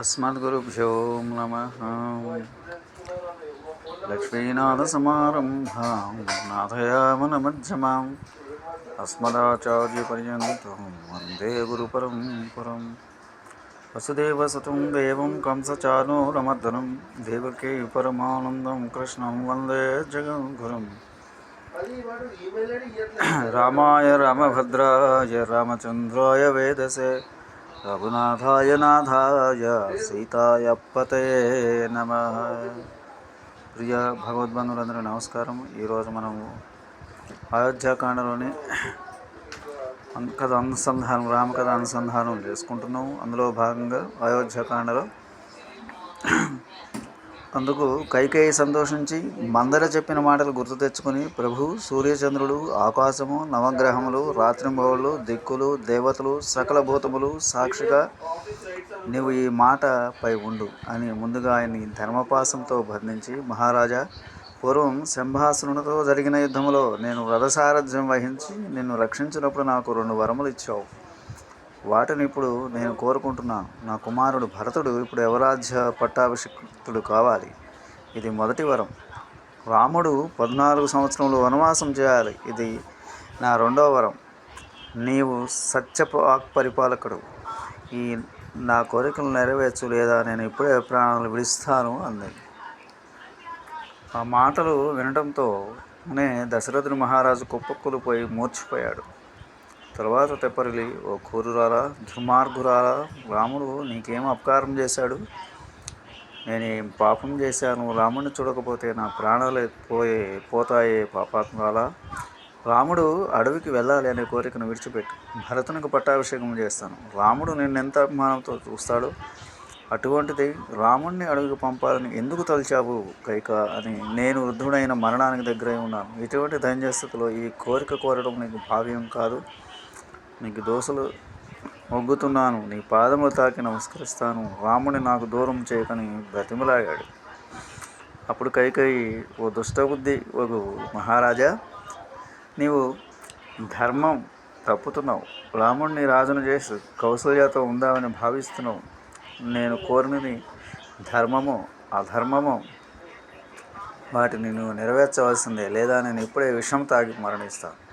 अस्मद्गुरुभ्यो नमः लक्ष्मीनाथसमारम्भां नाथयामनमध्यमाम् अस्मदाचार्यपर्यन्तं वन्दे गुरुपरम्परं वसुदेवसुतं देवं कंसचानूरमर्दनं देवकी परमानन्दं कृष्णं वन्दे जगद्गुरुम् रामाय रामभद्राय रामचन्द्राय वेदसे రఘునాథాయ నాథాయ సీతాయ పతే నమ ప్రియ భగవద్బంధువులందరూ నమస్కారం ఈరోజు మనము అయోధ్యాకాండలోని కథ అనుసంధానం రామకథ అనుసంధానం చేసుకుంటున్నాము. అందులో భాగంగా అయోధ్యాకాండలో అందుకు కైకేయి సంతోషించి మందర చెప్పిన మాటలు గుర్తు తెచ్చుకుని ప్రభు సూర్యచంద్రుడు ఆకాశము నవగ్రహములు రాత్రింబవులు దిక్కులు దేవతలు సకల భూతములు సాక్షిగా నీవు ఈ మాటపై ఉండు అని ముందుగా ఆయన్ని ధర్మపాసంతో బంధించి మహారాజా పూర్వం సింహాసనులతో జరిగిన యుద్ధంలో నేను రథసారథ్యం వహించి నిన్ను రక్షించినప్పుడు నాకు రెండు వరములు ఇచ్చావు. వాటిని ఇప్పుడు నేను కోరుకుంటున్నాను. నా కుమారుడు భరతుడు ఇప్పుడు యవరాజ్య పట్టాభిషిక్తుడు కావాలి. ఇది మొదటి వరం. రాముడు పద్నాలుగు సంవత్సరంలో వనవాసం చేయాలి. ఇది నా రెండవ వరం. నీవు సత్య పరిపాలకుడు. ఈ నా కోరికలు నెరవేర్చు లేదా నేను ఇప్పుడే ప్రాణాలు విడిస్తాను అంది. ఆ మాటలు వినడంతోనే దశరథుని మహారాజు కుప్పక్కులు మూర్చిపోయాడు తర్వాత తెప్పరిలి ఓ కూరురారా దుర్మార్గురారా రాముడు నీకేం అపకారం చేశాడు? నేనేం పాపం చేశాను? రాముడిని చూడకపోతే నా ప్రాణాలు పోయే పోతాయే పాపాత్మాలా రాముడు అడవికి వెళ్ళాలి అనే కోరికను విడిచిపెట్టు. భరతునికి పట్టాభిషేకం చేస్తాను. రాముడు నిన్నెంత అభిమానంతో చూస్తాడో? అటువంటిది రాముణ్ణి అడవికి పంపాలని ఎందుకు తలిచావు కైక అని నేను వృద్ధుడైన మరణానికి దగ్గరై ఉన్నాను. ఇటువంటి ధన్యస్థితిలో ఈ కోరిక కోరడం నీకు భావ్యం కాదు. నీకు దోశలు మొగ్గుతున్నాను నీ పాదములు తాకి నమస్కరిస్తాను రాముని నాకు దూరం చేయకని బ్రతిమలాగాడు. అప్పుడు కైకై ఓ దుష్టబుద్ధి ఒక మహారాజా నీవు ధర్మం తప్పుతున్నావు. రాముడిని రాజును చేసి కౌశల్యతో ఉందామని భావిస్తున్నావు. నేను కోరినది ధర్మము అధర్మము వాటిని నువ్వు నెరవేర్చవలసిందే లేదా నేను ఇప్పుడే విషం తాగి మరణిస్తాను.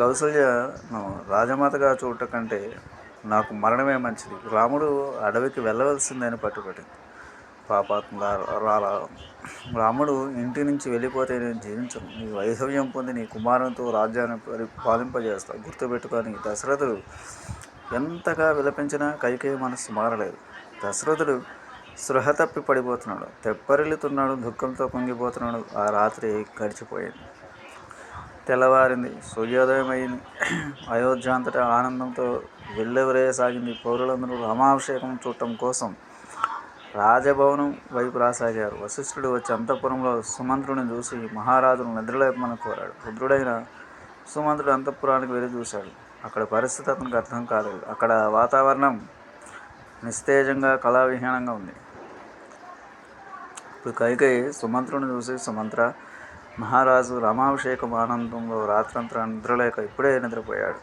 కౌసల్యను రాజమాతగా చూడటం కంటే నాకు మరణమే మంచిది. రాముడు అడవికి వెళ్ళవలసిందని పట్టుబట్టింది. పాపాత్మ రాలా రాముడు ఇంటి నుంచి వెళ్ళిపోతే నేను జీవించను. నీ వైధవ్యం పొంది నీ కుమారునితో రాజ్యాన్ని పరి- పాలింపజేస్తా. గుర్తుపెట్టుకొని దశరథుడు ఎంతగా విలపించినా కైకేయి మనసు మారలేదు. దశరథుడు సృహ తప్పి పడిపోతున్నాడు. తెప్పరిల్లుతున్నాడు దుఃఖంతో పొంగిపోతున్నాడు ఆ రాత్రి గడిచిపోయింది. తెల్లవారింది. సూర్యోదయం అయింది అయోధ్య అంతటా ఆనందంతో వెల్లెవరేయసాగింది పౌరులందరూ రామాభిషేకం చూడటం కోసం. రాజభవనం వైపు రాసాగారు. వశిష్ఠుడు వచ్చి అంతఃపురంలో సుమంత్రుని చూసి మహారాజును నిద్రలేపమని కోరాడు. రుద్రుడైన సుమంత్రుడు అంతఃపురానికి వెళ్ళి చూశాడు. అక్కడ పరిస్థితి అతనికి అర్థం కాలేదు. అక్కడ వాతావరణం నిస్తేజంగా కళావిహీనంగా ఉంది. ఇప్పుడు కైకై సుమంత్రుని చూసి సుమంత్ర మహారాజు రామాభిషేకం ఆనందంలో రాత్రంతా నిద్రలేక ఇప్పుడే నిద్రపోయాడు.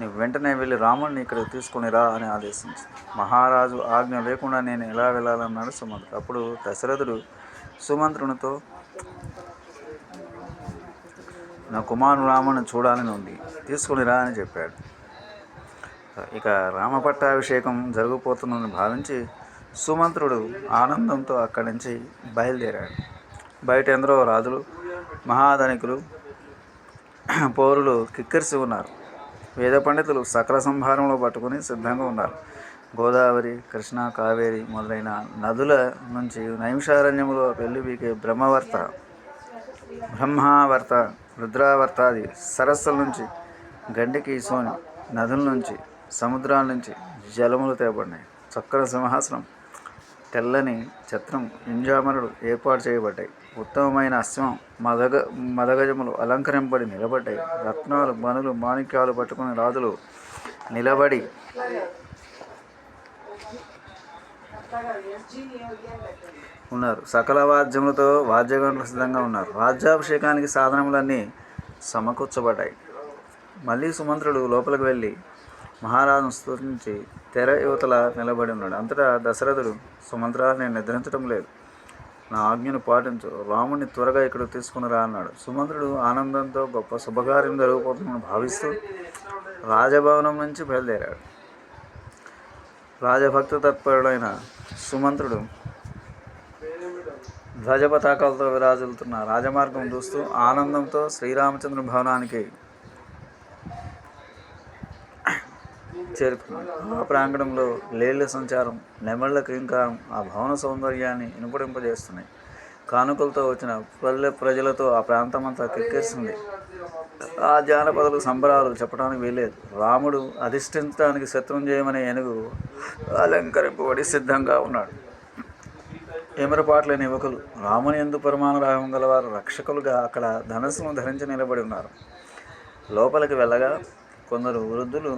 నీవు వెంటనే వెళ్ళి రాముడిని ఇక్కడికి తీసుకుని రా అని ఆదేశించింది. మహారాజు ఆజ్ఞ లేకుండా నేను ఎలా వెళ్ళాలన్నాడు సుమంత్రుడు అప్పుడు దశరథుడు సుమంత్రునితో నా కుమారుడు రాముని చూడాలని ఉంది. తీసుకుని రా అని చెప్పాడు. ఇక రామపట్టాభిషేకం జరగబోతుందని భావించి సుమంత్రుడు ఆనందంతో అక్కడి నుంచి బయలుదేరాడు. బయట ఎందరో రాజులు మహాధనికులు పౌరులు కిక్కిరిసి ఉన్నారు. వేద పండితులు సకల సంభారంలో పట్టుకుని సిద్ధంగా ఉన్నారు. గోదావరి కృష్ణ కావేరి మొదలైన నదుల నుంచి నైమిషారణ్యములో పెళ్ళిబీకే బ్రహ్మవర్త బ్రహ్మావర్త రుద్రావర్తాది సరస్సుల నుంచి గండికి సోని నదుల నుంచి సముద్రాల నుంచి జలములు తేబడినాయి. చక్కని సింహాసనం తెల్లని ఛత్రం ఇంజామరుడు ఏర్పాటు చేయబడ్డాయి. ఉత్తమమైన అశ్వం మదగ మదగజములు అలంకరింపబడి నిలబడ్డాయి. రత్నాలు మనులు మాణిక్యాలు పట్టుకుని రాజులు నిలబడి ఉన్నారు. సకల వాద్యములతో వాద్యగంటలు సిద్ధంగా ఉన్నారు. రాజ్యాభిషేకానికి సాధనములన్నీ సమకూర్చబడ్డాయి. మళ్ళీ సుమంత్రుడు లోపలికి వెళ్ళి మహారాజును స్తుతించి తెర యువతల నిలబడి ఉన్నాడు. అంతటా దశరథుడు సుమంత్ర నేను నిద్రించడం లేదు. నా ఆజ్ఞను పాటించు. రాముణ్ణి త్వరగా ఇక్కడ తీసుకుని రా అన్నాడు. సుమంత్రుడు ఆనందంతో గొప్ప శుభకార్యం జరగబోతుందని భావిస్తూ రాజభవనం నుంచి బయలుదేరాడు. రాజభక్త తత్పరుడైన సుమంత్రుడు ధ్వజ పతాకాలతో విరాజులుతున్న రాజమార్గం చూస్తూ ఆనందంతో శ్రీరామచంద్ర భవనానికి చేరుకున్నాడు. ఆ ప్రాంగణంలో లేళ్ళ సంచారం నెమళ్ళ క్రీంకారం ఆ భవన సౌందర్యాన్ని ఇనుపడింపజేస్తున్నాయి. కానుకలతో వచ్చిన పల్లె ప్రజలతో ఆ ప్రాంతమంతా కెక్కేస్తుంది ఆ జానపదలు సంబరాలు చెప్పడానికి వీలేదు రాముడు అధిష్ఠించడానికి శత్రుంజయమనే ఏనుగు అలంకరింపబడి సిద్ధంగా ఉన్నాడు. ఎమరపాట్లేని యువకులు రాముని ఎందు పరమానురాగం గలవారు రక్షకులుగా అక్కడ ధనస్సును ధరించి నిలబడి ఉన్నారు. లోపలికి వెళ్ళగా కొందరు వృద్ధులు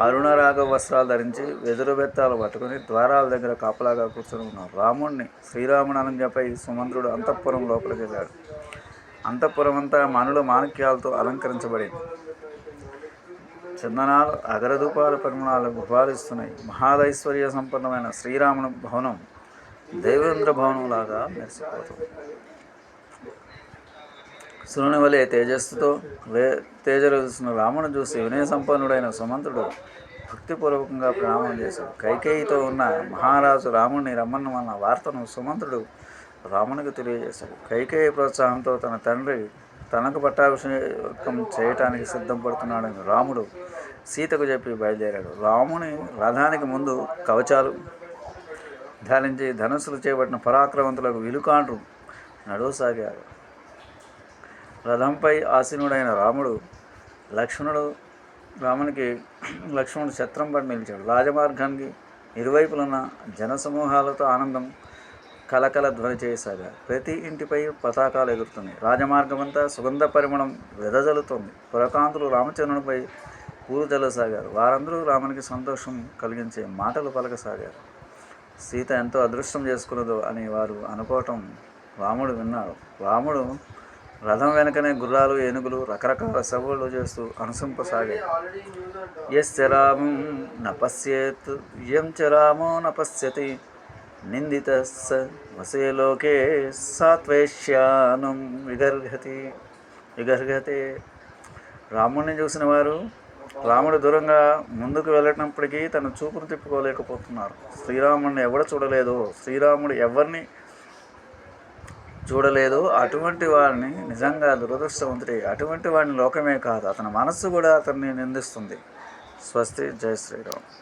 అరుణరాగ వస్త్రాలు ధరించి వెదురు బెత్తాలు పట్టుకుని ద్వారాల దగ్గర కాపలాగా కూర్చొని ఉన్నారు రాముణ్ణి శ్రీరాముని అనంజపై సుమంత్రుడు అంతఃపురం లోపలికి వెళ్ళాడు. అంతఃపురం అంతా మనుల మాణిక్యాలతో అలంకరించబడింది. చందనాలు అగరధూపాల పరిమళాలు గుబాలిస్తున్నాయి మహాదైశ్వర్య సంపన్నమైన శ్రీరాముని భవనం దేవేంద్ర భవనం లాగా మెరిసిపోతుంది. సురుని వలె తేజస్సుతో వే తేజరుస్తున్న రామును చూసి వినయ సంపన్నుడైన సుమంతుడు భక్తిపూర్వకంగా ప్రణామం చేశాడు. కైకేయితో ఉన్న మహారాజు రాముడిని రమ్మన్నమన్న వార్తను సుమంతుడు రామునికి తెలియజేశాడు. కైకేయి ప్రోత్సాహంతో తన తండ్రి తనకు పట్టాభిషేకం చేయటానికి సిద్ధం పడుతున్నాడని రాముడు సీతకు చెప్పి బయలుదేరాడు. రాముని రథానికి ముందు కవచాలు ధరించి ధనుసులు చేపట్టిన పరాక్రమంతులకు విలుకాండ్రు నడువసాగారు. రథంపై ఆసీనుడైన రాముడు లక్ష్మణుడు రామునికి లక్ష్మణుడు ఛత్రం పడి నిలిచాడు. రాజమార్గానికి ఇరువైపులున్న జనసమూహాలతో ఆనందం కలకల ధ్వని చేయసాగా ప్రతి ఇంటిపై పతాకాలు ఎగురుతున్నాయి. రాజమార్గమంతా సుగంధ పరిమళం వెదజల్లుతోంది. పురకాంతులు రామచంద్రునిపై పూలు చల్లసాగారు. వారందరూ రామునికి సంతోషం కలిగించే మాటలు పలకసాగారు. సీత ఎంతో అదృష్టం చేసుకున్నదో అని వారు అనుకోవటం రాముడు విన్నాడు. రాముడు రథం వెనకనే గుర్రాలు ఏనుగులు రకరకాల సభలు చేస్తూ అనుసంపసాగాయి ఎస్ రామం నపశ్యేత్ యం చ రామో నపశ్యతి నిందిత స వసే లోకే సాత్వేష్యానం విగర్హతి విగర్హతే. రాముడిని చూసిన వారు రాముడు దూరంగా ముందుకు వెళ్ళినప్పటికీ తన చూపును తిప్పుకోలేకపోతున్నారు. శ్రీరాముడిని ఎవడ చూడలేదో. శ్రీరాముడు ఎవరిని చూడలేదు. అటువంటి వాడిని నిజంగా దురదృష్టవంతుడి అటువంటి వాడిని లోకమే కాదు అతని మనస్సు కూడా అతన్ని నిందిస్తుంది. స్వస్తి. జై శ్రీరామ్.